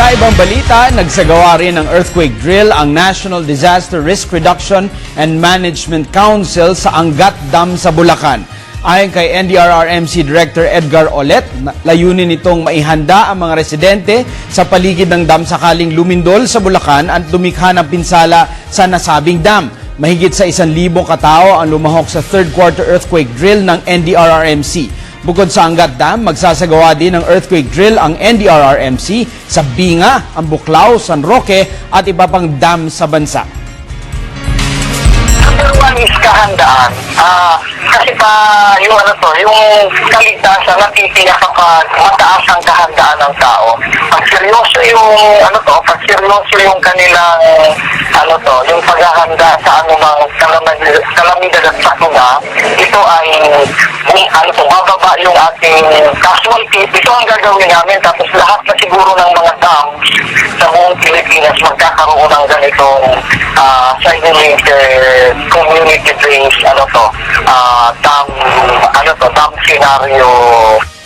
Sa ibang balita, nagsagawa rin ng earthquake drill ang National Disaster Risk Reduction and Management Council sa Angat Dam sa Bulacan. Ayon kay NDRRMC Director Edgar Olet, layunin nitong maihanda ang mga residente sa paligid ng dam sakaling lumindol sa Bulacan at lumikha ng pinsala sa nasabing dam. Mahigit sa isang libong katao ang lumahok sa third quarter earthquake drill ng NDRRMC. Bukod sa Angat Dam, magsasagawa din ng earthquake drill ang NDRRMC sa Binga, ang Buklao, San Roque at iba pang dam sa bansa. Number one is kahandaan. Ah, kasi pa yung ano to, yung kaligtasan natitiyak kapag mataas ang kahandaan ng tao. Pag seryoso yung ano to, pag seryoso yung kanilang ano to, yung paghahanda sa anumang kalamidad, kalamidad kung ano to, bababa yung ating casualty. Ito ang gagawin namin tapos lahat na siguro ng mga dams sa buong Pilipinas magkakaroon ng ganitong ah, simulated community based ano to, ah, dam ano to, dam scenario